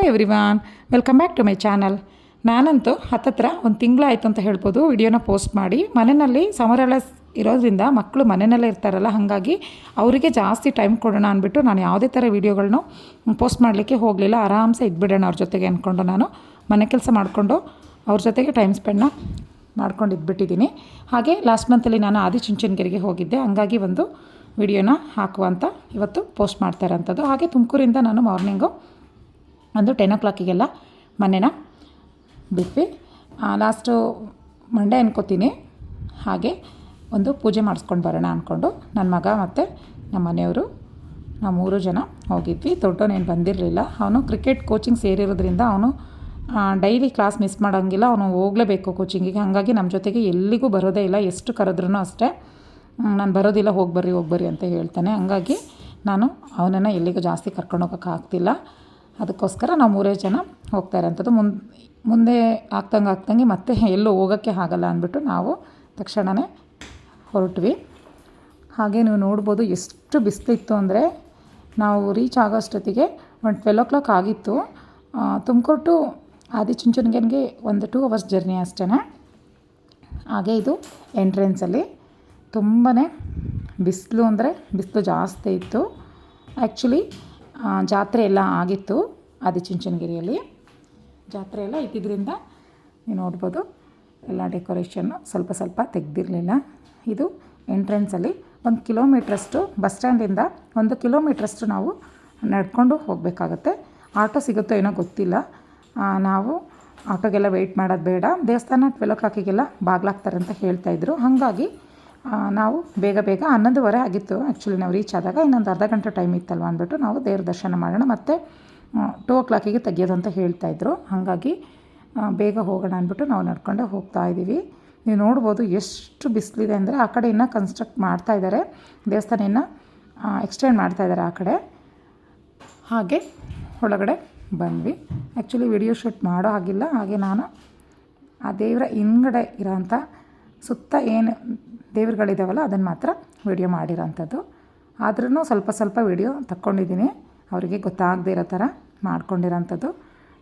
Hello everyone welcome back to my channel ನಾನಂತೂ ಹತ್ತತ್ರ ಒಂದು ತಿಂಗಳಾಯಿತು ಅಂತ ಹೇಳ್ಬೋದು, ವಿಡಿಯೋನ ಪೋಸ್ಟ್ ಮಾಡಿ. ಮನೆಯಲ್ಲಿ ಸಮರೆಲ್ಲ ಇರೋದ್ರಿಂದ ಮಕ್ಕಳು ಮನೆಯಲ್ಲೇ ಇರ್ತಾರಲ್ಲ, ಹಾಗಾಗಿ ಅವರಿಗೆ ಜಾಸ್ತಿ ಟೈಮ್ ಕೊಡೋಣ ಅಂದ್ಬಿಟ್ಟು ನಾನು ಯಾವುದೇ ಥರ ವೀಡಿಯೋಗಳನ್ನೂ ಪೋಸ್ಟ್ ಮಾಡಲಿಕ್ಕೆ ಹೋಗಲಿಲ್ಲ. ಆರಾಮ್ಸೆ ಇದ್ಬಿಡೋಣ ಅವ್ರ ಜೊತೆಗೆ ಅಂದ್ಕೊಂಡು ನಾನು ಮನೆ ಕೆಲಸ ಮಾಡಿಕೊಂಡು ಅವ್ರ ಜೊತೆಗೆ ಟೈಮ್ ಸ್ಪೆಂಡ್ನ ಮಾಡ್ಕೊಂಡು ಇದ್ಬಿಟ್ಟಿದ್ದೀನಿ. ಹಾಗೆ ಲಾಸ್ಟ್ ಮಂತಲ್ಲಿ ನಾನು ಆದಿಚುಂಚನಗಿರಿಗೆ ಹೋಗಿದ್ದೆ, ಹಂಗಾಗಿ ಒಂದು ವಿಡಿಯೋನ ಹಾಕುವಂತ ಇವತ್ತು ಪೋಸ್ಟ್ ಮಾಡ್ತಾ ಇರೋಂಥದ್ದು. ಹಾಗೆ ತುಮಕೂರಿಂದ ನಾನು ಮಾರ್ನಿಂಗು ಒಂದು ಟೆನ್ ಓ ಕ್ಲಾಕಿಗೆಲ್ಲ ಮನೆನ ಬಿಟ್ಟು ಲಾಸ್ಟು ಮಂಡೇ ಅನ್ಕೋತೀನಿ. ಹಾಗೆ ಒಂದು ಪೂಜೆ ಮಾಡಿಸ್ಕೊಂಡು ಬರೋಣ ಅಂದ್ಕೊಂಡು ನನ್ನ ಮಗ ಮತ್ತು ನಮ್ಮ ಮನೆಯವರು ನಾವು ಮೂರು ಜನ ಹೋಗಿದ್ವಿ. ದೊಡ್ಡವನೇನು ಬಂದಿರಲಿಲ್ಲ. ಅವನು ಕ್ರಿಕೆಟ್ ಕೋಚಿಂಗ್ ಸೇರಿರೋದ್ರಿಂದ ಅವನು ಡೈಲಿ ಕ್ಲಾಸ್ ಮಿಸ್ ಮಾಡೋಂಗಿಲ್ಲ. ಅವನು ಹೋಗಲೇಬೇಕು ಕೋಚಿಂಗಿಗೆ ಹಾಗಾಗಿ ನಮ್ಮ ಜೊತೆಗೆ ಎಲ್ಲಿಗೂ ಬರೋದೇ ಇಲ್ಲ. ಎಷ್ಟು ಕರೆದ್ರೂ ಅಷ್ಟೇ. ನಾನು ಬರೋದಿಲ್ಲ. ಹೋಗಿ ಬರ್ರಿ ಹೋಗಿ ಬರ್ರಿ ಅಂತ ಹೇಳ್ತಾನೆ. ಹಂಗಾಗಿ ನಾನು ಅವನನ್ನು ಎಲ್ಲಿಗೂ ಜಾಸ್ತಿ ಕರ್ಕೊಂಡು ಹೋಗೋಕ್ಕಾಗ್ತಿಲ್ಲ ಅದಕ್ಕೋಸ್ಕರ ನಾವು ಮೂರೇ ಜನ ಹೋಗ್ತಾ ಇರೋಂಥದ್ದು. ಮುಂದೆ ಮುಂದೆ ಆಗ್ತಂಗೆ ಆಗ್ತಂಗೆ ಮತ್ತೆ ಎಲ್ಲೂ ಹೋಗೋಕ್ಕೆ ಆಗಲ್ಲ ಅಂದ್ಬಿಟ್ಟು ನಾವು ತಕ್ಷಣವೇ ಹೊರಟ್ವಿ. ಹಾಗೆ ನೀವು ನೋಡ್ಬೋದು ಎಷ್ಟು ಬಿಸಿಲಿತ್ತು ಅಂದರೆ ನಾವು ರೀಚ್ ಆಗೋಷ್ಟೊತ್ತಿಗೆ ಒಂದು ಟ್ವೆಲ್ ಓ ಕ್ಲಾಕ್ ಆಗಿತ್ತು ತುಮಕೂರು ಟು ಆದಿಚುಂಚನಗಿರಿಗೆ ಒಂದು ಟೂ ಅವರ್ಸ್ ಜರ್ನಿ ಅಷ್ಟೇ ಹಾಗೆ ಇದು ಎಂಟ್ರೆನ್ಸಲ್ಲಿ ತುಂಬಾ ಬಿಸಿಲು ಅಂದರೆ ಬಿಸಿಲು ಜಾಸ್ತಿ ಇತ್ತು. ಆ್ಯಕ್ಚುಲಿ ಜಾತ್ರೆ ಎಲ್ಲ ಆಗಿತ್ತು ಆದಿಚುಂಚನಗಿರಿಯಲ್ಲಿ. ಜಾತ್ರೆ ಎಲ್ಲ ಇದ್ದಿದ್ದರಿಂದ ನೀವು ನೋಡ್ಬೋದು. ಎಲ್ಲ ಡೆಕೋರೇಷನ್ನು ಸ್ವಲ್ಪ ಸ್ವಲ್ಪ ತೆಗೆದಿರಲಿಲ್ಲ. ಇದು ಎಂಟ್ರೆನ್ಸಲ್ಲಿ ಒಂದು ಕಿಲೋಮೀಟ್ರಷ್ಟು ಬಸ್ ಸ್ಟ್ಯಾಂಡಿಂದ ಒಂದು ಕಿಲೋಮೀಟ್ರಷ್ಟು ನಾವು ನಡ್ಕೊಂಡು ಹೋಗಬೇಕಾಗತ್ತೆ. ಆಟೋ ಸಿಗುತ್ತೋ ಏನೋ ಗೊತ್ತಿಲ್ಲ. ನಾವು ಆಟೋಗೆಲ್ಲ ವೆಯ್ಟ್ ಮಾಡೋದು ಬೇಡ. ದೇವಸ್ಥಾನ ಟ್ವೆಲ್ ಓ ಕ್ಲಾಕಿಗೆಲ್ಲ ಬಾಗ್ಲಾಗ್ತಾರೆ ಅಂತ ಹೇಳ್ತಾಯಿದ್ರು ಹಾಗಾಗಿ ನಾವು ಬೇಗ ಬೇಗ ಹನ್ನೊಂದುವರೆ ಆಗಿತ್ತು. ಆ್ಯಕ್ಚುಲಿ ನಾವು ರೀಚ್ ಆದಾಗ ಇನ್ನೊಂದು ಅರ್ಧ ಗಂಟೆ ಟೈಮ್ ಇತ್ತಲ್ವ ಅಂದ್ಬಿಟ್ಟು ನಾವು ದೇವ್ರ ದರ್ಶನ ಮಾಡೋಣ ಮತ್ತು ಟೂ ಓ ಕ್ಲಾಕಿಗೆ ತೆಗಿಯೋದು ಅಂತ ಹೇಳ್ತಾಯಿದ್ರು ಹಾಗಾಗಿ ಬೇಗ ಹೋಗೋಣ ಅಂದ್ಬಿಟ್ಟು ನಾವು ನಡ್ಕೊಂಡೆ ಹೋಗ್ತಾ ಇದ್ದೀವಿ. ನೀವು ನೋಡ್ಬೋದು ಎಷ್ಟು ಬಿಸಿಲಿದೆ ಅಂದರೆ ಆ ಕಡೆ ಇನ್ನೂ ಕನ್ಸ್ಟ್ರಕ್ಟ್ ಮಾಡ್ತಾ ಇದ್ದಾರೆ ದೇವಸ್ಥಾನ ಇನ್ನೂ ಎಕ್ಸ್ಟೆಂಡ್ ಮಾಡ್ತಾ ಇದ್ದಾರೆ ಆ ಕಡೆ. ಹಾಗೆ ಒಳಗಡೆ ಬಂದ್ವಿ. ಆ್ಯಕ್ಚುಲಿ ವಿಡಿಯೋ ಶೂಟ್ ಮಾಡೋ ಹಾಗಿಲ್ಲ. ಹಾಗೆ ನಾನು ಆ ದೇವರ ಹಿಂಗಡೆ ಇರೋಂಥ ಸುತ್ತ ಏನು ದೇವ್ರುಗಳಿದಾವಲ್ಲ, ಅದನ್ನು ಮಾತ್ರ ವಿಡಿಯೋ ಮಾಡಿರೋಂಥದ್ದು. ಆದ್ರೂ ಸ್ವಲ್ಪ ಸ್ವಲ್ಪ ವಿಡಿಯೋ ತಕ್ಕೊಂಡಿದ್ದೀನಿ. ಅವರಿಗೆ ಗೊತ್ತಾಗದೇ ಇರೋ ಥರ ಮಾಡ್ಕೊಂಡಿರೋಂಥದ್ದು.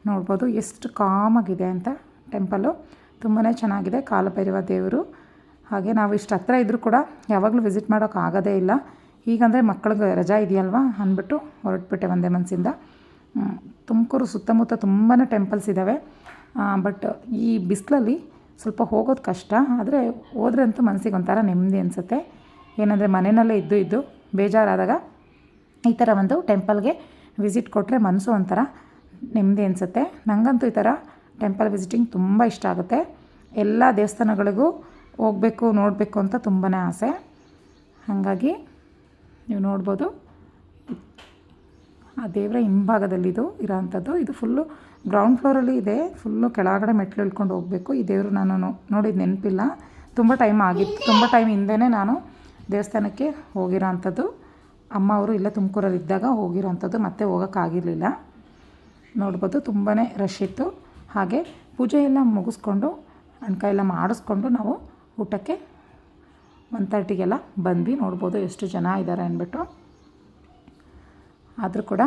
ನೋಡ್ಬೋದು ಎಷ್ಟು ಕಾಮಾಗಿದೆ ಅಂತ ಟೆಂಪಲು. ತುಂಬಾ ಚೆನ್ನಾಗಿದೆ ಕಾಲಭೈರವ ದೇವರು. ಹಾಗೆ ನಾವು ಇಷ್ಟು ಹತ್ರ ಇದ್ದರೂ ಕೂಡ ಯಾವಾಗಲೂ ವಿಸಿಟ್ ಮಾಡೋಕ್ಕಾಗೋದೇ ಇಲ್ಲ. ಈಗಂದರೆ ಮಕ್ಕಳಿಗೆ ರಜಾ ಇದೆಯಲ್ವಾ ಅಂದ್ಬಿಟ್ಟು ಹೊರಟ್ಬಿಟ್ಟೆ ಒಂದೇ ಮನಸ್ಸಿಂದ ತುಮಕೂರು ಸುತ್ತಮುತ್ತ ತುಂಬಾ ಟೆಂಪಲ್ಸ್ ಇದ್ದಾವೆ ಬಟ್ ಈ ಬಿಸಿಲಲ್ಲಿ ಸ್ವಲ್ಪ ಹೋಗೋದು ಕಷ್ಟ, ಆದರೆ ಹೋದ್ರೆ ಅಂತೂ ಮನಸ್ಸಿಗೆ ಒಂಥರ ನೆಮ್ಮದಿ ಅನಿಸುತ್ತೆ. ಏನಂದರೆ ಮನೆಯಲ್ಲೇ ಇದ್ದು ಇದ್ದು ಬೇಜಾರಾದಾಗ ಈ ಥರ ಒಂದು ಟೆಂಪಲ್ಗೆ ವಿಸಿಟ್ ಕೊಟ್ಟರೆ ಮನಸ್ಸು ಒಂಥರ ನೆಮ್ಮದಿ ಅನಿಸುತ್ತೆ. ನನಗಂತೂ ಈ ಥರ ಟೆಂಪಲ್ ವಿಸಿಟಿಂಗ್ ತುಂಬ ಇಷ್ಟ ಆಗುತ್ತೆ. ಎಲ್ಲ ದೇವಸ್ಥಾನಗಳಿಗೂ ಹೋಗಬೇಕು, ನೋಡಬೇಕು ಅಂತ ತುಂಬಾ ಆಸೆ. ಹಾಗಾಗಿ ನೀವು ನೋಡ್ಬೋದು. ಆ ದೇವರ ಹಿಂಭಾಗದಲ್ಲಿ ಇದು ಇರೋವಂಥದ್ದು ಇದು ಫುಲ್ಲು ಗ್ರೌಂಡ್ ಫ್ಲೋರಲ್ಲಿ ಇದೆ. ಫುಲ್ಲು ಕೆಳಗಡೆ ಮೆಟ್ಲು ಇಳ್ಕೊಂಡು ಹೋಗಬೇಕು. ಈ ದೇವರು ನಾನು ನೋಡಿದ ನೆನಪಿಲ್ಲ. ತುಂಬ ಟೈಮ್ ಆಗಿತ್ತು ತುಂಬ ಟೈಮ್ ಹಿಂದೆಯೇ ನಾನು ದೇವಸ್ಥಾನಕ್ಕೆ ಹೋಗಿರೋ ಅಂಥದ್ದು ಅಮ್ಮ ಅವರು ಇಲ್ಲ ತುಮಕೂರಲ್ಲಿ ಇದ್ದಾಗ ಹೋಗಿರೋ ಅಂಥದ್ದು ಮತ್ತೆ ಹೋಗೋಕ್ಕಾಗಿರಲಿಲ್ಲ ನೋಡ್ಬೋದು ತುಂಬಾ ರಶ್ ಇತ್ತು. ಹಾಗೆ ಪೂಜೆ ಎಲ್ಲ ಮುಗಿಸ್ಕೊಂಡು, ಅಣ್ಕ ಎಲ್ಲ ಮಾಡಿಸ್ಕೊಂಡು ನಾವು ಊಟಕ್ಕೆ ಒನ್ ತರ್ಟಿಗೆಲ್ಲ ಬಂದ್ವಿ. ನೋಡ್ಬೋದು ಎಷ್ಟು ಜನ ಇದ್ದಾರೆ ಅಂದ್ಬಿಟ್ಟು. ಆದರೂ ಕೂಡ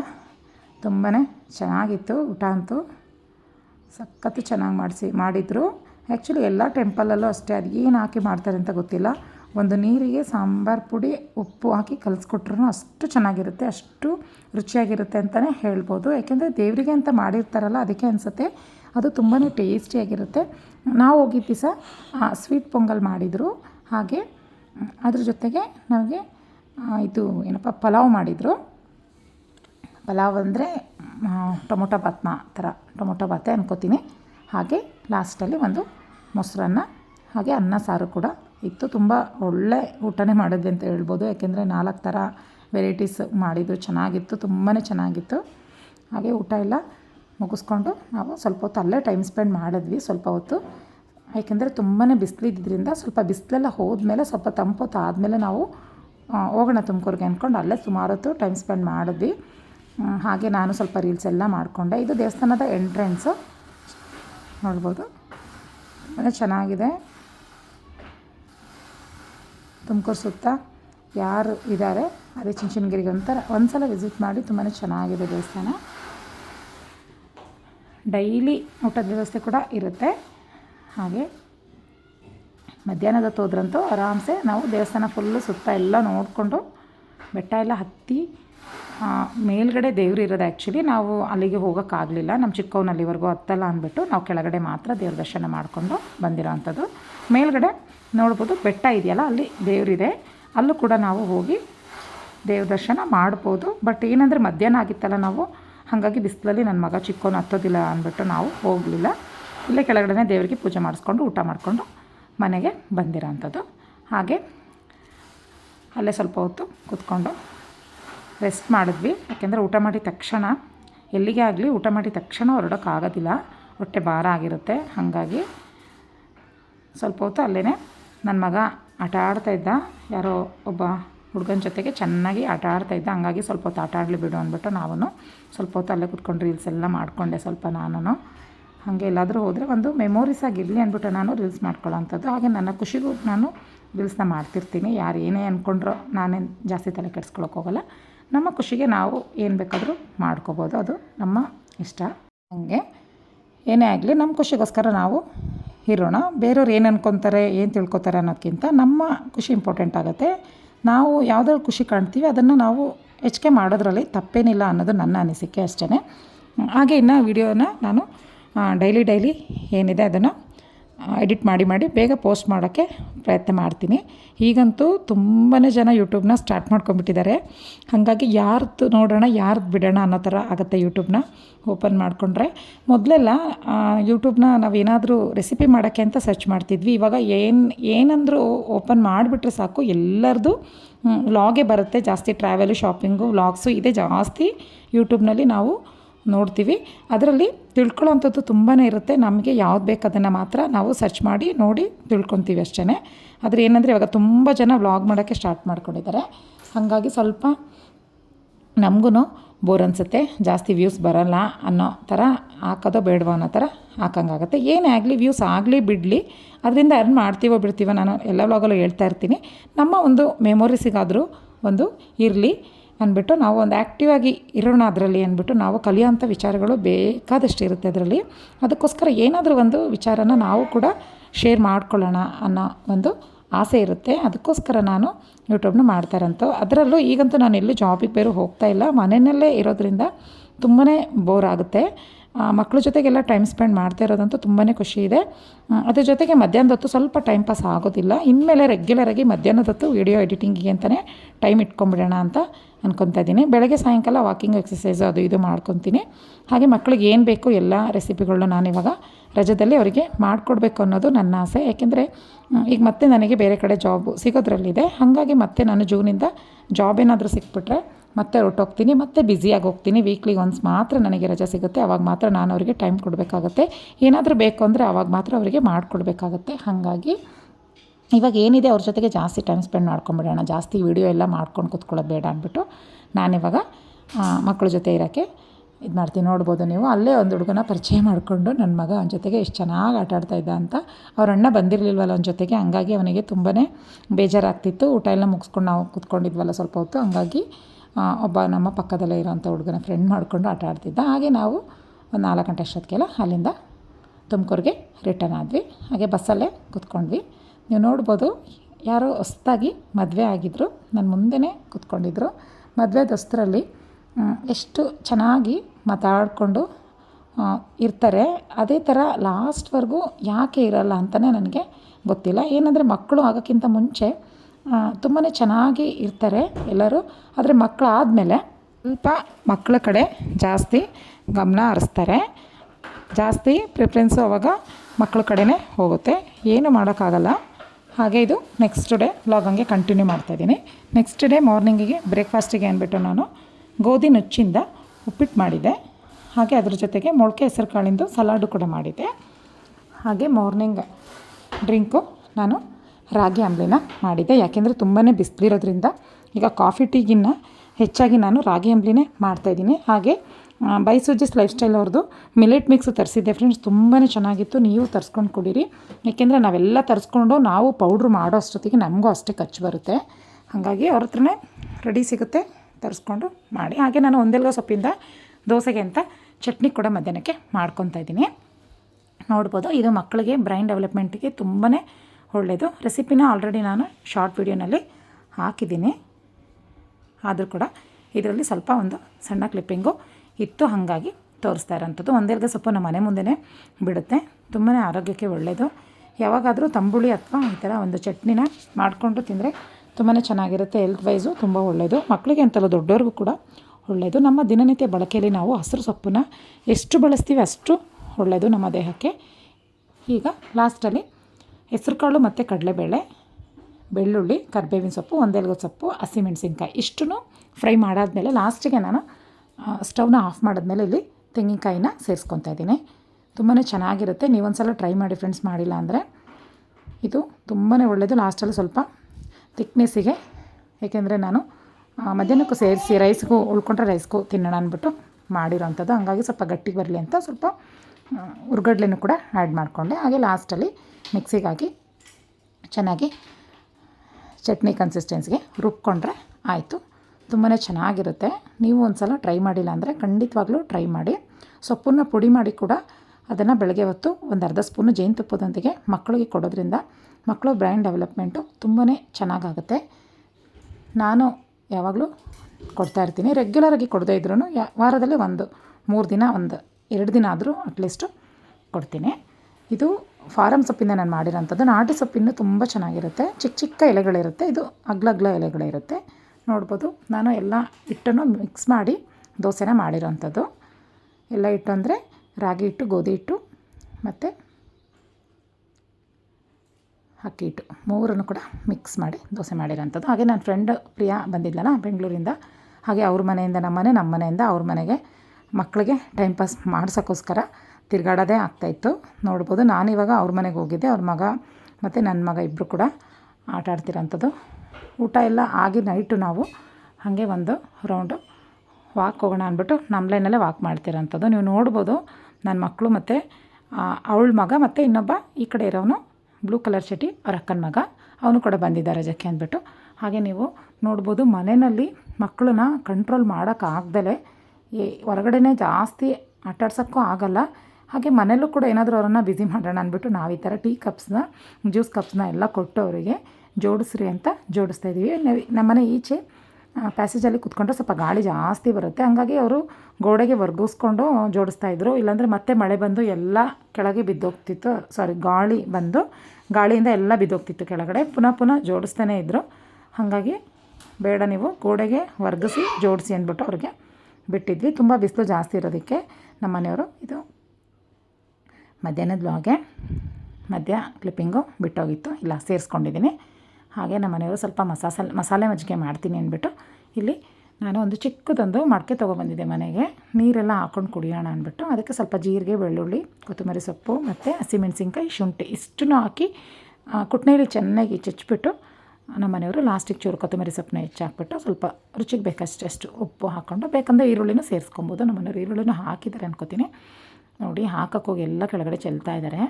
ತುಂಬಾ ಚೆನ್ನಾಗಿತ್ತು, ಊಟ ಅಂತೂ. ಸಖತ್ತು ಚೆನ್ನಾಗಿ ಮಾಡಿಸಿ, ಮಾಡಿದರು. ಆ್ಯಕ್ಚುಲಿ ಎಲ್ಲ ಟೆಂಪಲಲ್ಲೂ ಅಷ್ಟೇ ಅದು ಏನು ಹಾಕಿ ಮಾಡ್ತಾರೆ ಅಂತ ಗೊತ್ತಿಲ್ಲ. ಒಂದು ನೀರಿಗೆ ಸಾಂಬಾರು ಪುಡಿ, ಉಪ್ಪು ಹಾಕಿ ಕಲಿಸ್ಕೊಟ್ರು ಅಷ್ಟು ಚೆನ್ನಾಗಿರುತ್ತೆ, ಅಷ್ಟು ರುಚಿಯಾಗಿರುತ್ತೆ ಅಂತಲೇ ಹೇಳ್ಬೋದು. ಯಾಕೆಂದರೆ ದೇವರಿಗೆ ಅಂತ ಮಾಡಿರ್ತಾರಲ್ಲ, ಅದಕ್ಕೆ ಅನಿಸುತ್ತೆ. ಅದು ತುಂಬಾ ಟೇಸ್ಟಿಯಾಗಿರುತ್ತೆ. ನಾವು ಹೋಗಿದ್ದ ದಿವಸ ಸ್ವೀಟ್ ಪೊಂಗಲ್ ಮಾಡಿದರು. ಹಾಗೆ, ಅದ್ರ ಜೊತೆಗೆ ನಮಗೆ ಇದು ಏನಪ್ಪ, ಪಲಾವ್ ಮಾಡಿದರು. ಪಲಾವ್ ಅಂದರೆ ಟೊಮೊಟೊ ಬಾತ್ನ ಥರ ಟೊಮೊಟೊ ಬಾತೆ ಅನ್ಕೋತೀನಿ. ಹಾಗೆ ಲಾಸ್ಟಲ್ಲಿ ಒಂದು ಮೊಸರನ್ನ, ಹಾಗೆ ಅನ್ನ ಸಾರು ಕೂಡ ಇತ್ತು. ತುಂಬ ಒಳ್ಳೆ ಊಟನೇ ಮಾಡಿದ್ವಿ ಅಂತ ಹೇಳ್ಬೋದು. ಯಾಕೆಂದರೆ ನಾಲ್ಕು ಥರ ವೆರೈಟೀಸ್ ಮಾಡಿದ್ದು, ಚೆನ್ನಾಗಿತ್ತು ತುಂಬಾ ಚೆನ್ನಾಗಿತ್ತು. ಹಾಗೆ ಊಟ ಎಲ್ಲ ಮುಗಿಸ್ಕೊಂಡು ನಾವು ಸ್ವಲ್ಪ ಹೊತ್ತು ಅಲ್ಲೇ ಟೈಮ್ ಸ್ಪೆಂಡ್ ಮಾಡಿದ್ವಿ, ಸ್ವಲ್ಪ ಹೊತ್ತು. ಯಾಕೆಂದರೆ ತುಂಬಾ ಬಿಸಿಲಿದ್ದರಿಂದ ಸ್ವಲ್ಪ ಬಿಸಿಲೆಲ್ಲ ಹೋದ್ಮೇಲೆ ಸ್ವಲ್ಪ ತಂಪೊತ್ತು ಆದಮೇಲೆ ನಾವು ಹೋಗೋಣ ತುಮಕೂರಿಗೆ ಅಂದ್ಕೊಂಡು ಅಲ್ಲೇ ಸುಮಾರು ಹೊತ್ತು ಟೈಮ್ ಸ್ಪೆಂಡ್ ಮಾಡಿದ್ವಿ. ಹಾಗೆ ನಾನು ಸ್ವಲ್ಪ ರೀಲ್ಸ್ ಎಲ್ಲ ಮಾಡಿಕೊಂಡೆ. ಇದು ದೇವಸ್ಥಾನದ ಎಂಟ್ರೆನ್ಸು ನೋಡ್ಬೋದು. ತುಂಬ ಚೆನ್ನಾಗಿದೆ. ತುಮಕೂರು ಸುತ್ತ ಯಾರು ಇದ್ದಾರೆ ಅದೇ ಚಿಂಚನಗಿರಿಗೆ ಒಂಥರ ಒಂದು ಸಲ ವಿಸಿಟ್ ಮಾಡಿ ತುಂಬಾ ಚೆನ್ನಾಗಿದೆ ದೇವಸ್ಥಾನ. ಡೈಲಿ ಊಟದ ವ್ಯವಸ್ಥೆ ಕೂಡ ಇರುತ್ತೆ. ಹಾಗೆ ಮಧ್ಯಾಹ್ನದ ಹೋದ್ರಂತೂ ಆರಾಮ್ಸೆ ನಾವು ದೇವಸ್ಥಾನ ಫುಲ್ಲು ಸುತ್ತ ಎಲ್ಲ ನೋಡಿಕೊಂಡು ಬೆಟ್ಟ ಎಲ್ಲ ಹತ್ತಿ ಮೇಲ್ಗಡೆ ದೇವ್ರು ಇರೋದು ಆ್ಯಕ್ಚುಲಿ ನಾವು ಅಲ್ಲಿಗೆ ಹೋಗೋಕ್ಕಾಗಲಿಲ್ಲ. ನಮ್ಮ ಚಿಕ್ಕವನಲ್ಲಿವರೆಗೂ ಹತ್ತಲ್ಲ ಅಂದ್ಬಿಟ್ಟು ನಾವು ಕೆಳಗಡೆ ಮಾತ್ರ ದೇವ್ರ ದರ್ಶನ ಮಾಡಿಕೊಂಡು ಬಂದಿರೋ ಅಂಥದ್ದು ಮೇಲ್ಗಡೆ ನೋಡ್ಬೋದು ಬೆಟ್ಟ ಇದೆಯಲ್ಲ, ಅಲ್ಲಿ ದೇವರಿದೆ. ಅಲ್ಲೂ ಕೂಡ ನಾವು ಹೋಗಿ ದೇವ್ರ ದರ್ಶನ ಮಾಡ್ಬೋದು. ಬಟ್ ಏನಂದರೆ ಮಧ್ಯಾಹ್ನ ಆಗಿತ್ತಲ್ಲ ನಾವು, ಹಾಗಾಗಿ ಬಿಸಿಲಲ್ಲಿ ನನ್ನ ಮಗ ಚಿಕ್ಕವನು ಹತ್ತೋದಿಲ್ಲ ಅಂದ್ಬಿಟ್ಟು ನಾವು ಹೋಗಲಿಲ್ಲ. ಇಲ್ಲೇ ಕೆಳಗಡೆ ದೇವರಿಗೆ ಪೂಜೆ ಮಾಡಿಸ್ಕೊಂಡು, ಊಟ ಮಾಡಿಕೊಂಡು ಮನೆಗೆ ಬಂದಿರೋ ಅಂಥದ್ದು ಹಾಗೆ ಅಲ್ಲೇ ಸ್ವಲ್ಪ ಹೊತ್ತು ಕೂತ್ಕೊಂಡು ರೆಸ್ಟ್ ಮಾಡಿದ್ವಿ. ಯಾಕೆಂದರೆ ಊಟ ಮಾಡಿದ ತಕ್ಷಣ, ಎಲ್ಲಿಗೆ ಆಗಲಿ ಊಟ ಮಾಡಿದ ತಕ್ಷಣ ಹೊರಡೋಕ್ಕಾಗೋದಿಲ್ಲ ಹೊಟ್ಟೆ ಭಾರ ಆಗಿರುತ್ತೆ. ಹಾಗಾಗಿ ಸ್ವಲ್ಪ ಹೊತ್ತು ಅಲ್ಲೇ ನನ್ನ ಮಗ ಆಟ ಆಡ್ತಾ ಇದ್ದ. ಯಾರೋ ಒಬ್ಬ ಹುಡುಗನ ಜೊತೆಗೆ ಚೆನ್ನಾಗಿ ಆಟ ಆಡ್ತಾ ಇದ್ದ. ಹಂಗಾಗಿ ಸ್ವಲ್ಪ ಹೊತ್ತು ಆಟ ಆಡಲಿ ಬಿಡು ಅಂದ್ಬಿಟ್ಟು ನಾವು ಸ್ವಲ್ಪ ಹೊತ್ತು ಅಲ್ಲೇ ಕುತ್ಕೊಂಡು ರೀಲ್ಸ್ ಎಲ್ಲ ಮಾಡಿಕೊಂಡೆ ಸ್ವಲ್ಪ ನಾನು ಹಾಗೆ ಎಲ್ಲಾದರೂ ಹೋದರೆ ಒಂದು ಮೆಮೊರೀಸ್ ಆಗಿರಲಿ ಅಂದ್ಬಿಟ್ಟು ನಾನು ರೀಲ್ಸ್ ಮಾಡ್ಕೊಳ್ಳೋ ಅಂಥದ್ದು ಹಾಗೆ ನನ್ನ ಖುಷಿಗೂ ನಾನು ರೀಲ್ಸ್ನ ಮಾಡ್ತಿರ್ತೀನಿ. ಯಾರು ಏನೇ ಅಂದ್ಕೊಂಡ್ರೋ ನಾನೇನು ಜಾಸ್ತಿ ತಲೆ ಕೆಡ್ಸ್ಕೊಳಕ್ಕೆ ಹೋಗಲ್ಲ. ನಮ್ಮ ಖುಷಿಗೆ ನಾವು ಏನು ಬೇಕಾದರೂ ಮಾಡ್ಕೋಬೋದು. ಅದು ನಮ್ಮ ಇಷ್ಟ. ಹಾಗೆ ಏನೇ ಆಗಲಿ ನಮ್ಮ ಖುಷಿಗೋಸ್ಕರ ನಾವು ಇರೋಣ. ಬೇರೆಯವ್ರು ಏನು ಅನ್ಕೊತಾರೆ, ಏನು ತಿಳ್ಕೊತಾರೆ ಅನ್ನೋದಕ್ಕಿಂತ ನಮ್ಮ ಖುಷಿ ಇಂಪಾರ್ಟೆಂಟ್ ಆಗುತ್ತೆ. ನಾವು ಯಾವುದ್ರಲ್ಲಿ ಖುಷಿ ಕಾಣ್ತೀವಿ ಅದನ್ನು ನಾವು ಹೆಚ್ಚಿಗೆ ಮಾಡೋದ್ರಲ್ಲಿ ತಪ್ಪೇನಿಲ್ಲ ಅನ್ನೋದು ನನ್ನ ಅನಿಸಿಕೆ ಅಷ್ಟೇ ಹಾಗೆ ಇನ್ನು ವಿಡಿಯೋನ ನಾನು ಡೈಲಿ ಡೈಲಿ ಏನಿದೆ ಅದನ್ನು ಎಡಿಟ್ ಮಾಡಿ ಮಾಡಿ ಬೇಗ ಪೋಸ್ಟ್ ಮಾಡೋಕ್ಕೆ ಪ್ರಯತ್ನ ಮಾಡ್ತೀನಿ. ಈಗಂತೂ ತುಂಬಾ ಜನ ಯೂಟ್ಯೂಬ್ನ ಸ್ಟಾರ್ಟ್ ಮಾಡ್ಕೊಂಬಿಟ್ಟಿದ್ದಾರೆ ಹಾಗಾಗಿ ಯಾರ್ದು ನೋಡೋಣ, ಯಾರ್ದು ಬಿಡೋಣ ಅನ್ನೋ ಥರ ಆಗುತ್ತೆ ಯೂಟ್ಯೂಬ್ನ ಓಪನ್ ಮಾಡಿಕೊಂಡ್ರೆ. ಮೊದಲೆಲ್ಲ ಯೂಟ್ಯೂಬ್ನ ನಾವೇನಾದರೂ ರೆಸಿಪಿ ಮಾಡೋಕ್ಕೆ ಅಂತ ಸರ್ಚ್ ಮಾಡ್ತಿದ್ವಿ. ಇವಾಗ ಏನು, ಏನಂದರೂ ಓಪನ್ ಮಾಡಿಬಿಟ್ರೆ ಸಾಕು. ಎಲ್ಲರದು ವ್ಲಾಗೇ ಬರುತ್ತೆ. ಜಾಸ್ತಿ ಟ್ರಾವೆಲು, ಶಾಪಿಂಗು, ವ್ಲಾಗ್ಸು ಇದೆ ಜಾಸ್ತಿ ಯೂಟ್ಯೂಬ್ನಲ್ಲಿ ನಾವು ನೋಡ್ತೀವಿ. ಅದರಲ್ಲಿ ತಿಳ್ಕೊಳ್ಳೋವಂಥದ್ದು ತುಂಬಾ ಇರುತ್ತೆ. ನಮಗೆ ಯಾವ್ದು ಬೇಕು ಅದನ್ನು ಮಾತ್ರ ನಾವು ಸರ್ಚ್ ಮಾಡಿ, ನೋಡಿ ತಿಳ್ಕೊತೀವಿ ಅಷ್ಟೇ ಆದರೆ ಏನಂದರೆ ಇವಾಗ ತುಂಬ ಜನ ವ್ಲಾಗ್ ಮಾಡೋಕ್ಕೆ ಸ್ಟಾರ್ಟ್ ಮಾಡ್ಕೊಂಡಿದ್ದಾರೆ. ಹಾಗಾಗಿ ಸ್ವಲ್ಪ ನಮಗೂ ಬೋರ್ ಅನಿಸುತ್ತೆ. ಜಾಸ್ತಿ ವ್ಯೂಸ್ ಬರಲ್ಲ ಅನ್ನೋ ಥರ ಹಾಕೋದೋ ಬೇಡವೋ ಅನ್ನೋ ಥರ ಹಾಕಂಗಾಗುತ್ತೆ ಏನೇ ಆಗಲಿ ವ್ಯೂಸ್ ಆಗಲಿ ಬಿಡಲಿ. ಅದರಿಂದ ಅರ್ನ್ ಮಾಡ್ತೀವೋ ಬಿಡ್ತೀವೋ ನಾನು ಎಲ್ಲ ವ್ಲಾಗಲ್ಲೂ ಹೇಳ್ತಾ ಇರ್ತೀನಿ. ನಮ್ಮ ಒಂದು ಮೆಮೊರೀಸಿಗಾದರೂ ಒಂದು ಇರಲಿ. ಅಂದ್ಬಿಟ್ಟು ನಾವು ಒಂದು ಆ್ಯಕ್ಟಿವ್ ಆಗಿ ಇರೋಣ ಅದರಲ್ಲಿ ಅಂದ್ಬಿಟ್ಟು ನಾವು ಕಲಿಯೋಂಥ ವಿಚಾರಗಳು ಬೇಕಾದಷ್ಟು ಇರುತ್ತೆ ಅದರಲ್ಲಿ. ಅದಕ್ಕೋಸ್ಕರ ಏನಾದರೂ ಒಂದು ವಿಚಾರನ ನಾವು ಕೂಡ ಶೇರ್ ಮಾಡ್ಕೊಳ್ಳೋಣ ಅನ್ನೋ ಒಂದು ಆಸೆ ಇರುತ್ತೆ. ಅದಕ್ಕೋಸ್ಕರ ನಾನು ಯೂಟ್ಯೂಬ್ನ ಮಾಡ್ತಾರಂತು. ಅದರಲ್ಲೂ ಈಗಂತೂ ನಾನು ಎಲ್ಲೂ ಜಾಬಿಗೆ ಬೇರೆ ಹೋಗ್ತಾ ಇಲ್ಲ. ಮನೆಯಲ್ಲೇ ಇರೋದ್ರಿಂದ ತುಂಬಾ ಬೋರ್ ಆಗುತ್ತೆ. ಮಕ್ಕಳ ಜೊತೆಗೆಲ್ಲ ಟೈಮ್ ಸ್ಪೆಂಡ್ ಮಾಡ್ತಾ ಇರೋದಂತೂ ತುಂಬಾ ಖುಷಿ ಇದೆ. ಅದ್ರ ಜೊತೆಗೆ ಮಧ್ಯಾಹ್ನದ ಹೊತ್ತು ಸ್ವಲ್ಪ ಟೈಮ್ ಪಾಸ್ ಆಗೋದಿಲ್ಲ. ಇನ್ಮೇಲೆ ರೆಗ್ಯುಲರಾಗಿ ಮಧ್ಯಾಹ್ನದ ಹೊತ್ತು ವೀಡಿಯೋ ಎಡಿಟಿಂಗಿಗೆ ಅಂತಲೇ ಟೈಮ್ ಇಟ್ಕೊಂಬಿಡೋಣ ಅಂತ ಅನ್ಕೊತಾ ಇದ್ದೀನಿ. ಬೆಳಗ್ಗೆ ಸಾಯಂಕಾಲ ವಾಕಿಂಗ್ ಎಕ್ಸಸೈಸು ಅದು ಇದು ಮಾಡ್ಕೊತೀನಿ. ಹಾಗೆ ಮಕ್ಕಳಿಗೆ ಏನು ಬೇಕು ಎಲ್ಲ ರೆಸಿಪಿಗಳನ್ನ ನಾನಿವಾಗ ರಜದಲ್ಲಿ ಅವರಿಗೆ ಮಾಡಿಕೊಡ್ಬೇಕು ಅನ್ನೋದು ನನ್ನ ಆಸೆ. ಯಾಕೆಂದರೆ ಈಗ ಮತ್ತೆ ನನಗೆ ಬೇರೆ ಕಡೆ ಜಾಬು ಸಿಗೋದ್ರಲ್ಲಿದೆ. ಹಾಗಾಗಿ ಮತ್ತೆ ನಾನು ಜೂನಿಂದ ಜಾಬ್ ಏನಾದರೂ ಸಿಕ್ಬಿಟ್ರೆ ಮತ್ತೆ ಹೊರಟೋಗ್ತೀನಿ, ಮತ್ತೆ ಬ್ಯುಸಿಯಾಗಿ ಹೋಗ್ತೀನಿ ವೀಕ್ಲಿಗೆ ಒನ್ಸ್ ಮಾತ್ರ ನನಗೆ ರಜೆ ಸಿಗುತ್ತೆ, ಅವಾಗ ಮಾತ್ರ ನಾನು ಅವರಿಗೆ ಟೈಮ್ ಕೊಡಬೇಕಾಗತ್ತೆ. ಏನಾದರೂ ಬೇಕು ಅಂದರೆ ಅವಾಗ ಮಾತ್ರ ಅವರಿಗೆ ಮಾಡಿಕೊಡ್ಬೇಕಾಗತ್ತೆ. ಹಾಗಾಗಿ ಇವಾಗ ಏನಿದೆ ಅವ್ರ ಜೊತೆಗೆ ಜಾಸ್ತಿ ಟೈಮ್ ಸ್ಪೆಂಡ್ ಮಾಡ್ಕೊಂಬಿಡೋಣ ಜಾಸ್ತಿ ವೀಡಿಯೋ ಎಲ್ಲ ಮಾಡ್ಕೊಂಡು ಕೂತ್ಕೊಳ್ಳೋದು ಬೇಡ ಅಂದ್ಬಿಟ್ಟು ನಾನಿವಾಗ ಮಕ್ಕಳ ಜೊತೆ ಇರೋಕ್ಕೆ ಇದು ಮಾಡ್ತೀನಿ. ನೋಡ್ಬೋದು ನೀವು, ಅಲ್ಲೇ ಒಂದು ಹುಡುಗನ ಪರಿಚಯ ಮಾಡಿಕೊಂಡು ನನ್ನ ಮಗ ಅವನ ಜೊತೆಗೆ ಎಷ್ಟು ಚೆನ್ನಾಗಿ ಆಟ ಆಡ್ತಾ ಇದ್ದ ಅಂತ ಅವ್ರ ಅಣ್ಣ ಬಂದಿರಲಿಲ್ವಲ್ಲ ಅವನ ಜೊತೆಗೆ, ಹಂಗಾಗಿ ಅವನಿಗೆ ತುಂಬಾ ಬೇಜಾರಾಗ್ತಿತ್ತು. ಊಟ ಎಲ್ಲ ಮುಗಿಸ್ಕೊಂಡು ನಾವು ಕೂತ್ಕೊಂಡಿದ್ವಲ್ಲ ಸ್ವಲ್ಪ ಹೊತ್ತು, ಹಂಗಾಗಿ ಒಬ್ಬ ನಮ್ಮ ಪಕ್ಕದಲ್ಲೇ ಇರೋಂಥ ಹುಡುಗನ ಫ್ರೆಂಡ್ ಮಾಡಿಕೊಂಡು ಆಟ ಆಡ್ತಿದ್ದ. ಹಾಗೆ ನಾವು ಒಂದು ನಾಲ್ಕು ಗಂಟೆ ಅಷ್ಟೊತ್ತಿಗೆಲ್ಲ ಅಲ್ಲಿಂದ ತುಮಕೂರಿಗೆ ರಿಟರ್ನ್ ಆದ್ವಿ. ಹಾಗೆ ಬಸ್ಸಲ್ಲೇ ಕೂತ್ಕೊಂಡ್ವಿ. ನೀವು ನೋಡ್ಬೋದು, ಯಾರೋ ಹೊಸ್ದಾಗಿ ಮದುವೆ ಆಗಿದ್ದರು ನನ್ನ ಮುಂದೆನೇ ಕೂತ್ಕೊಂಡಿದ್ರು. ಮದುವೆ ದೋಸ್ತರಲ್ಲಿ ಎಷ್ಟು ಚೆನ್ನಾಗಿ ಮಾತಾಡಿಕೊಂಡು ಇರ್ತಾರೆ. ಅದೇ ಥರ ಲಾಸ್ಟ್ವರೆಗೂ ಯಾಕೆ ಇರಲ್ಲ ಅಂತಲೇ ನನಗೆ ಗೊತ್ತಿಲ್ಲ. ಏನಂದರೆ ಮಕ್ಕಳು ಆಗೋಕ್ಕಿಂತ ಮುಂಚೆ ತುಂಬಾ ಚೆನ್ನಾಗಿ ಇರ್ತಾರೆ ಎಲ್ಲರೂ. ಆದರೆ ಮಕ್ಕಳಾದಮೇಲೆ ಸ್ವಲ್ಪ ಮಕ್ಕಳ ಕಡೆ ಜಾಸ್ತಿ ಗಮನ ಹರಿಸ್ತಾರೆ. ಜಾಸ್ತಿ ಪ್ರಿಫ್ರೆನ್ಸು ಅವಾಗ ಮಕ್ಕಳ ಕಡೆನೇ ಹೋಗುತ್ತೆ. ಏನು ಮಾಡೋಕ್ಕಾಗಲ್ಲ. ಹಾಗೆ ಇದು ನೆಕ್ಸ್ಟ್ ಡೇ ವ್ಲಾಗ್ ಹಂಗೆ ಕಂಟಿನ್ಯೂ ಮಾಡ್ತಾಯಿದ್ದೀನಿ ನೆಕ್ಸ್ಟ್ ಡೇ ಮಾರ್ನಿಂಗಿಗೆ ಬ್ರೇಕ್ಫಾಸ್ಟಿಗೆ ಅಂದ್ಬಿಟ್ಟು ನಾನು ಗೋಧಿ ನುಚ್ಚಿಂದ ಉಪ್ಪಿಟ್ಟು ಮಾಡಿದ್ದೆ. ಹಾಗೆ ಅದ್ರ ಜೊತೆಗೆ ಮೊಳಕೆ ಹೆಸರು ಕಾಳಿಂದು ಸಲಾಡು ಕೂಡ ಮಾಡಿದ್ದೆ. ಹಾಗೆ ಮಾರ್ನಿಂಗ್ ಡ್ರಿಂಕು ನಾನು ರಾಗಿ ಅಂಬ್ಲಿನ ಮಾಡಿದ್ದೆ ಯಾಕೆಂದರೆ ತುಂಬಾ ಬಿಸಿಲಿರೋದ್ರಿಂದ ಈಗ ಕಾಫಿ, ಟೀಗಿನ್ನ ಹೆಚ್ಚಾಗಿ ನಾನು ರಾಗಿ ಅಂಬ್ಲಿನೇ ಮಾಡ್ತಾಯಿದ್ದೀನಿ ಹಾಗೆ ಬೈ ಸುಜಿಸ್ ಲೈಫ್ ಸ್ಟೈಲ್ ಅವ್ರದ್ದು ಮಿಲೆಟ್ ಮಿಕ್ಸ್ ತರಿಸಿದ್ದೆ ಫ್ರೆಂಡ್ಸ್ ತುಂಬಾ ಚೆನ್ನಾಗಿತ್ತು. ನೀವು ತರಿಸ್ಕೊಂಡು ಕುಡೀರಿ. ಏಕೆಂದರೆ ನಾವೆಲ್ಲ ತರಿಸ್ಕೊಂಡು ನಾವು ಪೌಡ್ರ್ ಮಾಡೋ ಅಷ್ಟೊತ್ತಿಗೆ ನಮಗೂ ಅಷ್ಟೇ ಖರ್ಚು ಬರುತ್ತೆ. ಹಾಗಾಗಿ ಅವ್ರ ಹತ್ರನೇ ರೆಡಿ ಸಿಗುತ್ತೆ. ತರಿಸ್ಕೊಂಡು ಮಾಡಿ. ಹಾಗೆ ನಾನು ಒಂದೆಲ್ಗೋ ಸೊಪ್ಪಿಂದ ದೋಸೆಗೆ ಅಂತ ಚಟ್ನಿ ಕೂಡ ಮಧ್ಯಾಹ್ನಕ್ಕೆ ಮಾಡ್ಕೊತಾ ಇದ್ದೀನಿ. ನೋಡ್ಬೋದು. ಇದು ಮಕ್ಕಳಿಗೆ ಬ್ರೈನ್ ಡೆವಲಪ್ಮೆಂಟಿಗೆ ತುಂಬಾ ಒಳ್ಳೆಯದು. ರೆಸಿಪಿನ ಆಲ್ರೆಡಿ ನಾನು ಶಾರ್ಟ್ ವಿಡಿಯೋನಲ್ಲಿ ಹಾಕಿದ್ದೀನಿ. ಆದರೂ ಕೂಡ ಇದರಲ್ಲಿ ಸ್ವಲ್ಪ ಒಂದು ಸಣ್ಣ ಕ್ಲಿಪ್ಪಿಂಗು ಇತ್ತು. ಹಾಗಾಗಿ ತೋರಿಸ್ತಾ ಇರೋಂಥದ್ದು. ಒಂದೆರಡು ಸೊಪ್ಪು ನಮ್ಮ ಮನೆ ಮುಂದೆನೇ ಬಿಡುತ್ತೆ. ತುಂಬಾ ಆರೋಗ್ಯಕ್ಕೆ ಒಳ್ಳೆಯದು. ಯಾವಾಗಾದರೂ ತಂಬುಳಿ ಅಥವಾ ಈ ಥರ ಒಂದು ಚಟ್ನಿನ ಮಾಡಿಕೊಂಡು ತಿಂದರೆ ತುಂಬಾ ಚೆನ್ನಾಗಿರುತ್ತೆ. ಹೆಲ್ತ್ ವೈಸು ತುಂಬ ಒಳ್ಳೆಯದು. ಮಕ್ಕಳಿಗೆ ಅಂತಲ್ಲ, ದೊಡ್ಡವ್ರಿಗೂ ಕೂಡ ಒಳ್ಳೆಯದು. ನಮ್ಮ ದಿನನಿತ್ಯ ಬಳಕೆಯಲ್ಲಿ ನಾವು ಹಸಿರು ಸೊಪ್ಪನ್ನು ಎಷ್ಟು ಬಳಸ್ತೀವಿ ಅಷ್ಟು ಒಳ್ಳೆಯದು ನಮ್ಮ ದೇಹಕ್ಕೆ. ಈಗ ಲಾಸ್ಟಲ್ಲಿ ಹೆಸ್ರುಕಾಳು ಮತ್ತು ಕಡಲೆಬೇಳೆ, ಬೆಳ್ಳುಳ್ಳಿ, ಕರಿಬೇವಿನ ಸೊಪ್ಪು ಒಂದೆಲ್ಗದ ಸೊಪ್ಪು, ಹಸಿಮೆಣ್ಸಿನ್ಕಾಯಿ, ಇಷ್ಟನ್ನು ಫ್ರೈ ಮಾಡಾದಮೇಲೆ ಲಾಸ್ಟಿಗೆ ನಾನು ಸ್ಟವ್ನ ಆಫ್ ಮಾಡಿದ್ಮೇಲೆ ಇಲ್ಲಿ ತೆಂಗಿನಕಾಯಿನ ಸೇರಿಸ್ಕೊತಾ ಇದ್ದೀನಿ. ತುಂಬಾ ಚೆನ್ನಾಗಿರುತ್ತೆ. ನೀವೊಂದು ಸಲ ಟ್ರೈ ಮಾಡಿ ಫ್ರೆಂಡ್ಸ್ ಮಾಡಿಲ್ಲ ಅಂದರೆ ಇದು ತುಂಬಾ ಒಳ್ಳೆಯದು ಲಾಸ್ಟಲ್ಲಿ ಸ್ವಲ್ಪ ತಿಕ್ನೆಸ್ಸಿಗೆ ಏಕೆಂದರೆ ನಾನು ಮಧ್ಯಾಹ್ನಕ್ಕೂ ಸೇರಿಸಿ ರೈಸ್ಗೂ ಉಳ್ಕೊಂಡ್ರೆ ರೈಸ್ಗೂ ತಿನ್ನೋಣ ಅಂದ್ಬಿಟ್ಟು ಮಾಡಿರೋಂಥದ್ದು. ಹಂಗಾಗಿ ಸ್ವಲ್ಪ ಗಟ್ಟಿಗೆ ಬರಲಿ ಅಂತ ಸ್ವಲ್ಪ ಉರ್ಗಡ್ಲೆನೂ ಕೂಡ ಆ್ಯಡ್ ಮಾಡಿಕೊಂಡೆ. ಹಾಗೆ ಲಾಸ್ಟಲ್ಲಿ ಮಿಕ್ಸಿಗೆ ಹಾಕಿ ಚೆನ್ನಾಗಿ ಚಟ್ನಿ ಕನ್ಸಿಸ್ಟೆನ್ಸ್ಗೆ ರುಬ್ಕೊಂಡ್ರೆ ಆಯಿತು. ತುಂಬಾ ಚೆನ್ನಾಗಿರುತ್ತೆ. ನೀವು ಒಂದು ಸಲ ಟ್ರೈ ಮಾಡಿಲ್ಲ ಅಂದರೆ ಖಂಡಿತವಾಗ್ಲೂ ಟ್ರೈ ಮಾಡಿ. ಸೊಪ್ಪನ್ನು ಪುಡಿ ಮಾಡಿ ಕೂಡ ಅದನ್ನು ಬೆಳಗ್ಗೆ ಹೊತ್ತು ಒಂದು ಅರ್ಧ ಸ್ಪೂನು ಜೇನುತುಪ್ಪದೊಂದಿಗೆ ಮಕ್ಕಳಿಗೆ ಕೊಡೋದ್ರಿಂದ ಮಕ್ಕಳು ಬ್ರೈನ್ ಡೆವಲಪ್ಮೆಂಟು ತುಂಬಾ ಚೆನ್ನಾಗಾಗುತ್ತೆ. ನಾನು ಯಾವಾಗಲೂ ಕೊಡ್ತಾ ಇರ್ತೀನಿ. ರೆಗ್ಯುಲರಾಗಿ ಕೊಡದೇ ಇದ್ರೂ ವಾರದಲ್ಲಿ ಒಂದು ಮೂರು ದಿನ ಒಂದು ಎರಡು ದಿನ ಆದರೂ ಅಟ್ಲೀಸ್ಟು ಕೊಡ್ತೀನಿ. ಇದು ಫಾರಮ್ ಸೊಪ್ಪಿಂದ ನಾನು ಮಾಡಿರೋಂಥದ್ದು. ನಾಟಿ ಸೊಪ್ಪಿನೂ ತುಂಬ ಚೆನ್ನಾಗಿರುತ್ತೆ. ಚಿಕ್ಕ ಚಿಕ್ಕ ಎಲೆಗಳಿರುತ್ತೆ. ಇದು ಅಗ್ಲಗ್ಲ ಎಲೆಗಳಿರುತ್ತೆ. ನೋಡ್ಬೋದು. ನಾನು ಎಲ್ಲ ಹಿಟ್ಟನ್ನು ಮಿಕ್ಸ್ ಮಾಡಿ ದೋಸೆನ ಮಾಡಿರೋಂಥದ್ದು. ಎಲ್ಲ ಹಿಟ್ಟು ಅಂದರೆ ರಾಗಿ ಹಿಟ್ಟು, ಗೋಧಿ ಹಿಟ್ಟು ಮತ್ತು ಅಕ್ಕಿ ಹಿಟ್ಟು. ಮೂರನ್ನು ಕೂಡ ಮಿಕ್ಸ್ ಮಾಡಿ ದೋಸೆ ಮಾಡಿರೋಂಥದ್ದು. ಹಾಗೆ ನನ್ನ ಫ್ರೆಂಡ್ ಪ್ರಿಯಾ ಬಂದಿದ್ಲಲ್ಲ ಬೆಂಗಳೂರಿಂದ. ಹಾಗೆ ಅವ್ರ ಮನೆಯಿಂದ ನಮ್ಮ ಮನೆ ನಮ್ಮ ಮನೆಯಿಂದ ಅವ್ರ ಮನೆಗೆ ಮಕ್ಕಳಿಗೆ ಟೈಮ್ ಪಾಸ್ ಮಾಡ್ಸೋಕ್ಕೋಸ್ಕರ ತಿರುಗಾಡೋದೇ ಆಗ್ತಾಯಿತ್ತು ನೋಡ್ಬೋದು ನಾನಿವಾಗ ಅವ್ರ ಮನೆಗೆ ಹೋಗಿದ್ದೆ, ಅವ್ರ ಮಗ ಮತ್ತು ನನ್ನ ಮಗ ಇಬ್ಬರು ಕೂಡ ಆಟ ಆಡ್ತಿರೋಂಥದ್ದು. ಊಟ ಎಲ್ಲ ಆಗಿ ನೈಟು ನಾವು ಹಾಗೆ ಒಂದು ರೌಂಡು ವಾಕ್ ಹೋಗೋಣ ಅಂದ್ಬಿಟ್ಟು ನಮ್ಮ ಲೈನಲ್ಲೇ ವಾಕ್ ಮಾಡ್ತಿರೋಂಥದ್ದು. ನೀವು ನೋಡ್ಬೋದು ನನ್ನ ಮಕ್ಕಳು ಮತ್ತು ಅವಳ ಮಗ ಮತ್ತು ಇನ್ನೊಬ್ಬ ಈ ಕಡೆ ಇರೋನು ಬ್ಲೂ ಕಲರ್ ಚಟಿ, ಅವ್ರ ಅಕ್ಕನ ಮಗ. ಅವನು ಕೂಡ ಬಂದಿದ್ದಾರೆ ರಜಕ್ಕೆ ಅಂದ್ಬಿಟ್ಟು. ಹಾಗೆ ನೀವು ನೋಡ್ಬೋದು ಮನೆಯಲ್ಲಿ ಮಕ್ಕಳನ್ನ ಕಂಟ್ರೋಲ್ ಮಾಡೋಕ್ಕಾಗ್ದಲೇ ಹೊರಗಡೆನೇ ಜಾಸ್ತಿ ಆಟಾಡ್ಸೋಕ್ಕೂ ಆಗಲ್ಲ. ಹಾಗೆ ಮನೇಲೂ ಕೂಡ ಏನಾದರೂ ಅವರನ್ನು ಬ್ಯುಸಿ ಮಾಡೋಣ ಅಂದ್ಬಿಟ್ಟು ನಾವು ಈ ಥರ ಟೀ ಕಪ್ಸ್ನ ಜ್ಯೂಸ್ ಕಪ್ಸ್ನ ಎಲ್ಲ ಕೊಟ್ಟು ಅವರಿಗೆ ಜೋಡಿಸ್ರಿ ಅಂತ ಜೋಡಿಸ್ತಾ ಇದ್ದೀವಿ ನಮ್ಮನೆ ಈಚೆ ಪ್ಯಾಸೇಜಲ್ಲಿ ಕುತ್ಕೊಂಡ್ರೆ ಸ್ವಲ್ಪ ಗಾಳಿ ಜಾಸ್ತಿ ಬರುತ್ತೆ. ಹಾಗಾಗಿ ಅವರು ಗೋಡೆಗೆ ಜೋಡಿಸ್ತಾ ಇದ್ರು. ಇಲ್ಲಾಂದರೆ ಮತ್ತೆ ಮಳೆ ಬಂದು ಎಲ್ಲ ಕೆಳಗೆ ಬಿದ್ದೋಗ್ತಿತ್ತು. ಸಾರಿ ಗಾಳಿ ಬಂದು ಗಾಳಿಯಿಂದ ಎಲ್ಲ ಬಿದ್ದೋಗ್ತಿತ್ತು ಕೆಳಗಡೆ. ಪುನಃ ಪುನಃ ಜೋಡಿಸ್ತಾನೇ ಇದ್ದರು ಹಾಗಾಗಿ ಬೇಡ ನೀವು ಗೋಡೆಗೆ ವರ್ಗಿಸಿ ಜೋಡಿಸಿ ಅಂದ್ಬಿಟ್ಟು ಅವ್ರಿಗೆ ಬಿಟ್ಟಿದ್ವಿ. ತುಂಬ ಬಿಸಿಲು ಜಾಸ್ತಿ ಇರೋದಕ್ಕೆ ನಮ್ಮ ಮನೆಯವರು ಇದು ಮಧ್ಯಾಹ್ನದ ಬ್ಲಾಗೆ ಮಧ್ಯ ಕ್ಲಿಪ್ಪಿಂಗು ಬಿಟ್ಟೋಗಿತ್ತು. ಇಲ್ಲ, ಸೇರಿಸ್ಕೊಂಡಿದ್ದೀನಿ. ಹಾಗೆ ನಮ್ಮ ಮನೆಯವರು ಸ್ವಲ್ಪ ಮಸಾಸಲ್, ಮಸಾಲೆ ಮಜ್ಜಿಗೆ ಮಾಡ್ತೀನಿ ಅಂದ್ಬಿಟ್ಟು ಇಲ್ಲಿ ನಾನು ಒಂದು ಚಿಕ್ಕದೊಂದು ಮಡಕೆ ತೊಗೊಬಂದಿದ್ದೆ ಮನೆಗೆ. ನೀರೆಲ್ಲ ಹಾಕ್ಕೊಂಡು ಕುಡಿಯೋಣ ಅಂದ್ಬಿಟ್ಟು. ಅದಕ್ಕೆ ಸ್ವಲ್ಪ ಜೀರಿಗೆ, ಬೆಳ್ಳುಳ್ಳಿ, ಕೊತ್ತಂಬರಿ ಸೊಪ್ಪು ಮತ್ತು ಹಸಿಮೆಣಸಿನ್ಕಾಯಿ ಶುಂಠಿ ಇಷ್ಟನ್ನು ಹಾಕಿ ಕುಟ್ನೇಲಿ ಚೆನ್ನಾಗಿ ಚಚ್ಚಿಬಿಟ್ಟು ನಮ್ಮ ಮನೆಯವರು ಲಾಸ್ಟಿಗೆ ಚೂರು ಕೊತ್ತಂಬರಿ ಸೊಪ್ಪನ್ನ ಹೆಚ್ಚಾಕ್ಬಿಟ್ಟು ಸ್ವಲ್ಪ ರುಚಿಗೆ ಬೇಕಷ್ಟಷ್ಟು ಉಪ್ಪು ಹಾಕ್ಕೊಂಡು, ಬೇಕಂದರೆ ಈರುಳ್ಳಿನೂ ಸೇರಿಸ್ಕೊಬೋದು. ನಮ್ಮ ಮನೆಯವರು ಈರುಳ್ಳಿನೂ ಹಾಕಿದ್ದಾರೆ ಅನ್ಕೋತೀನಿ. ನೋಡಿ ಹಾಕೋಕ್ಕೋಗಿ ಎಲ್ಲ ಕೆಳಗಡೆ ಚೆಲ್ತಾ ಇದ್ದಾರೆ.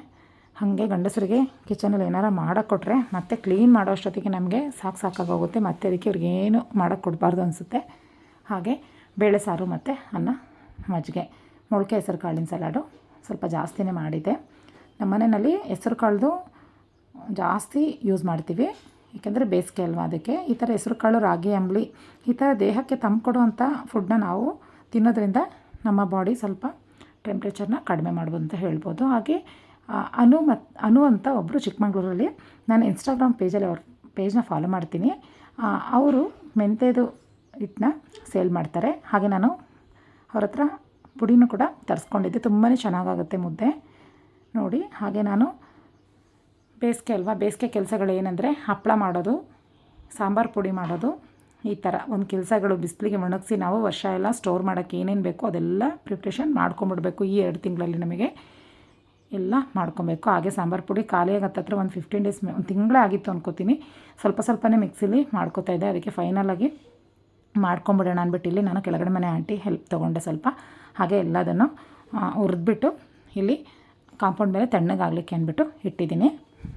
ಹಾಗೆ ಗಂಡಸರಿಗೆ ಕಿಚನಲ್ಲಿ ಏನಾರು ಮಾಡೋಕ್ಕೊಟ್ರೆ ಮತ್ತೆ ಕ್ಲೀನ್ ಮಾಡೋ ಅಷ್ಟೊತ್ತಿಗೆ ನಮಗೆ ಸಾಕು ಸಾಕಾಗೋಗುತ್ತೆ ಮತ್ತೆ ಅದಕ್ಕೆ ಅವ್ರಿಗೆ ಏನು ಮಾಡೋಕ್ಕೆ ಕೊಡಬಾರ್ದು ಅನಿಸುತ್ತೆ. ಹಾಗೆ ಬೇಳೆ ಸಾರು ಮತ್ತು ಅನ್ನ, ಮಜ್ಜಿಗೆ. ಮೊಳಕೆ, ಹೆಸರು ಕಾಳಿನ ಸಲಾಡು ಸ್ವಲ್ಪ ಜಾಸ್ತಿನೇ ಮಾಡಿದ್ದೆ. ನಮ್ಮ ಮನೆಯಲ್ಲಿ ಹೆಸರು ಕಾಳ್ದು ಜಾಸ್ತಿ ಯೂಸ್ ಮಾಡ್ತೀವಿ. ಏಕೆಂದರೆ ಬೇಸಿಗೆ ಅಲ್ವಾ ಅದಕ್ಕೆ. ಈ ಥರ ಹೆಸರು ಕಾಳು, ರಾಗಿ, ಅಂಬಲಿ, ಈ ಥರ ದೇಹಕ್ಕೆ ತಂಪು ಕೊಡುವಂಥ ಫುಡ್ನ ನಾವು ತಿನ್ನೋದ್ರಿಂದ ನಮ್ಮ ಬಾಡಿ ಸ್ವಲ್ಪ ಟೆಂಪ್ರೇಚರ್ನ ಕಡಿಮೆ ಮಾಡ್ಬೋದು ಅಂತ ಹೇಳ್ಬೋದು. ಹಾಗೆ ಅನು ಮತ್ತು ಅನು ಅಂತ ಒಬ್ಬರು ಚಿಕ್ಕಮಂಗ್ಳೂರಲ್ಲಿ ನಾನು ಇನ್ಸ್ಟಾಗ್ರಾಮ್ ಪೇಜಲ್ಲಿ ಅವ್ರ ಪೇಜ್ನ ಫಾಲೋ ಮಾಡ್ತೀನಿ. ಅವರು ಮೆಂತೆದು ಹಿಟ್ಟನ್ನ ಸೇಲ್ ಮಾಡ್ತಾರೆ. ಹಾಗೆ ನಾನು ಅವ್ರ ಹತ್ರ ಪುಡಿನೂ ಕೂಡ ತರಿಸ್ಕೊಂಡಿದ್ದೆ. ತುಂಬಾ ಚೆನ್ನಾಗಾಗುತ್ತೆ ಮುದ್ದೆ. ನೋಡಿ, ಹಾಗೆ ನಾನು ಬೇಸಿಗೆ ಅಲ್ವಾ? ಬೇಸಿಗೆ ಕೆಲಸಗಳು ಏನಂದರೆ ಹಪ್ಪಳ ಮಾಡೋದು, ಸಾಂಬಾರು ಪುಡಿ ಮಾಡೋದು, ಈ ಥರ. ಒಂದು ಕೆಲಸಗಳು ಬಿಸಿಲಿಗೆ ಒಣಗಿಸಿ ನಾವು ವರ್ಷ ಎಲ್ಲ ಸ್ಟೋರ್ ಮಾಡೋಕ್ಕೆ ಏನೇನು ಬೇಕೋ ಅದೆಲ್ಲ ಪ್ರಿಪ್ರೇಷನ್ ಮಾಡ್ಕೊಂಬಿಡ್ಬೇಕು ಈ ಎರಡು ತಿಂಗಳಲ್ಲಿ ನಮಗೆ. ಎಲ್ಲ ಮಾಡ್ಕೊಬೇಕು. ಹಾಗೆ ಸಾಂಬಾರು ಪುಡಿ ಖಾಲಿಯಾಗಿ ಹತ್ತತ್ರ ಒಂದು ಫಿಫ್ಟೀನ್ ಡೇಸ್ ಒಂದು ತಿಂಗಳೇ ಆಗಿತ್ತು ಅನ್ಕೋತೀನಿ. ಸ್ವಲ್ಪ ಸ್ವಲ್ಪನೇ ಮಿಕ್ಸಿಲಿ ಮಾಡ್ಕೋತಾ ಇದ್ದೆ. ಅದಕ್ಕೆ ಫೈನಲಾಗಿ ಮಾಡ್ಕೊಂಬಿಡೋಣ ಅಂದ್ಬಿಟ್ಟು ಇಲ್ಲಿ ನಾನು ಕೆಳಗಡೆ ಮನೆ ಆಂಟಿ ಹೆಲ್ಪ್ ತೊಗೊಂಡೆ ಸ್ವಲ್ಪ. ಹಾಗೆ ಎಲ್ಲದನ್ನು ಹುರಿದ್ಬಿಟ್ಟು ಇಲ್ಲಿ ಕಾಂಪೌಂಡ್ ಮೇಲೆ ತಣ್ಣಗಾಗಲಿಕ್ಕೆ ಅಂದ್ಬಿಟ್ಟು ಇಟ್ಟಿದ್ದೀನಿ.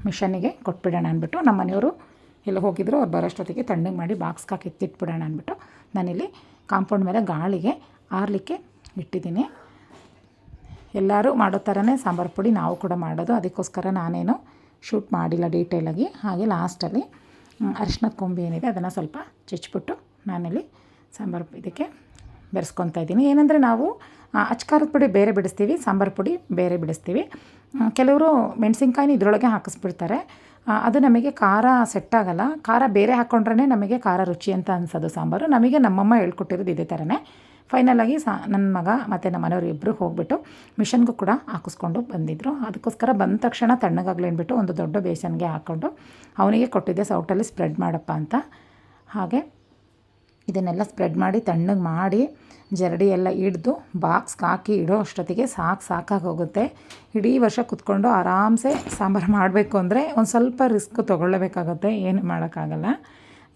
ಮಿಷನ್ನಿಗೆ ಕೊಟ್ಬಿಡೋಣ ಅಂದ್ಬಿಟ್ಟು ನಮ್ಮ ಮನೆಯವರು ಎಲ್ಲಿ ಹೋಗಿದ್ರು. ಅವ್ರು ಬರೋಷ್ಟೊತ್ತಿಗೆ ತಣ್ಣಗೆ ಮಾಡಿ ಬಾಕ್ಸ್ಗೆ ಹಾಕಿ ಎತ್ತಿಟ್ಬಿಡೋಣ ಅಂದ್ಬಿಟ್ಟು ನಾನಿಲ್ಲಿ ಕಾಂಪೌಂಡ್ ಮೇಲೆ ಗಾಳಿಗೆ ಆರಲಿಕ್ಕೆ ಇಟ್ಟಿದ್ದೀನಿ. ಎಲ್ಲರೂ ಮಾಡೋ ಥರನೇ ಸಾಂಬಾರು ಪುಡಿ ನಾವು ಕೂಡ ಮಾಡೋದು. ಅದಕ್ಕೋಸ್ಕರ ನಾನೇನು ಶೂಟ್ ಮಾಡಿಲ್ಲ ಡೀಟೇಲಾಗಿ ಹಾಗೆ ಲಾಸ್ಟಲ್ಲಿ ಅರಿಶಿನದ ಕೊಂಬಿ ಏನಿದೆ ಅದನ್ನು ಸ್ವಲ್ಪ ಚಚ್ಚಿಬಿಟ್ಟು ನಾನಿಲ್ಲಿ ಸಾಂಬಾರು ಇದಕ್ಕೆ ಬೆರೆಸ್ಕೊತಾ ಇದ್ದೀನಿ. ಏನಂದರೆ ನಾವು ಅಚ್ಕಾರದ ಪುಡಿ ಬೇರೆ ಬಿಡಿಸ್ತೀವಿ, ಸಾಂಬಾರು ಪುಡಿ ಬೇರೆ ಬಿಡಿಸ್ತೀವಿ. ಕೆಲವರು ಮೆಣಸಿನ್ಕಾಯಿನ ಇದರೊಳಗೆ ಹಾಕಿಸ್ಬಿಡ್ತಾರೆ. ಅದು ನಮಗೆ ಖಾರ ಸೆಟ್ ಆಗಲ್ಲ. ಖಾರ ಬೇರೆ ಹಾಕ್ಕೊಂಡ್ರೇ ನಮಗೆ ಖಾರ ರುಚಿ ಅಂತ ಅನ್ಸೋದು ಸಾಂಬಾರು. ನಮಗೆ ನಮ್ಮಮ್ಮ ಹೇಳ್ಕೊಟ್ಟಿರೋದು ಇದೇ ಥರನೇ ಫೈನಲಾಗಿ ಸಾ ನನ್ನ ಮಗ ಮತ್ತು ನಮ್ಮ ಮನೆಯವರು ಇಬ್ಬರು ಹೋಗ್ಬಿಟ್ಟು ಮಿಷನ್ಗೂ ಕೂಡ ಹಾಕಿಸ್ಕೊಂಡು ಬಂದಿದ್ದರು ಅದಕ್ಕೋಸ್ಕರ ಬಂದ ತಕ್ಷಣ ತಣ್ಣಗಾಗಲಿ ಅಂದ್ಬಿಟ್ಟು ಒಂದು ದೊಡ್ಡ ಬೇಸನ್ಗೆ ಹಾಕ್ಕೊಂಡು ಅವನಿಗೆ ಕೊಟ್ಟಿದ್ದೆ, ಸೌಟಲ್ಲಿ ಸ್ಪ್ರೆಡ್ ಮಾಡಪ್ಪ ಅಂತ. ಹಾಗೆ ಇದನ್ನೆಲ್ಲ ಸ್ಪ್ರೆಡ್ ಮಾಡಿ, ತಣ್ಣಗೆ ಮಾಡಿ ಜರಡಿ ಎಲ್ಲ ಹಿಡ್ದು ಬಾಕ್ಸ್ಗೆ ಹಾಕಿ ಇಡೋ ಅಷ್ಟೊತ್ತಿಗೆ ಸಾಕು ಹೋಗುತ್ತೆ. ಇಡೀ ವರ್ಷ ಕುತ್ಕೊಂಡು ಆರಾಮ್ಸೆ ಸಾಂಬಾರು ಮಾಡಬೇಕು ಅಂದರೆ ಒಂದು ಸ್ವಲ್ಪ ರಿಸ್ಕ್ ತೊಗೊಳ್ಳಬೇಕಾಗುತ್ತೆ. ಏನು ಮಾಡೋಕ್ಕಾಗಲ್ಲ.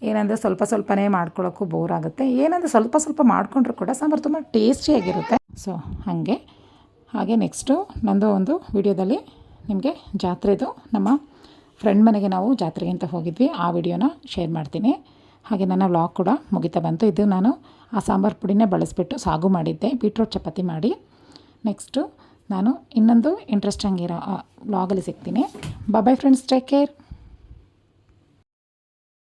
ಏನಂದರೆ ಸ್ವಲ್ಪ ಸ್ವಲ್ಪನೇ ಮಾಡ್ಕೊಳ್ಳೋಕ್ಕೂ ಬೋರ್ ಆಗುತ್ತೆ. ಏನಂದರೆ ಸ್ವಲ್ಪ ಸ್ವಲ್ಪ ಮಾಡಿಕೊಂಡ್ರೂ ಕೂಡ ಸಾಂಬಾರು ತುಂಬ ಟೇಸ್ಟಿಯಾಗಿರುತ್ತೆ ಸೊ ಹಾಗೆ. ಹಾಗೆ ನೆಕ್ಸ್ಟು ನಂದು ಒಂದು ವಿಡಿಯೋದಲ್ಲಿ ನಿಮಗೆ ಜಾತ್ರೆದು ನಮ್ಮ ಫ್ರೆಂಡ್ ಮನೆಗೆ ನಾವು ಜಾತ್ರೆಗೆ ಅಂತ ಹೋಗಿದ್ವಿ. ಆ ವಿಡಿಯೋನ ಶೇರ್ ಮಾಡ್ತೀನಿ. ಹಾಗೆ ನನ್ನ ವ್ಲಾಗ್ ಕೂಡ ಮುಗಿತಾ ಬಂತು. ಇದು ನಾನು ಆ ಸಾಂಬಾರು ಪುಡಿನೇ ಬಳಸಿಬಿಟ್ಟು ಸಾಗು ಮಾಡಿದ್ದೆ. ಬೀಟ್ರೋಟ್ ಚಪಾತಿ ಮಾಡಿ. ನೆಕ್ಸ್ಟು ನಾನು ಇನ್ನೊಂದು ಇಂಟ್ರೆಸ್ಟಿಂಗ್ ಇರೋ ವ್ಲಾಗಲ್ಲಿ ಸಿಗ್ತೀನಿ. Bye friends take care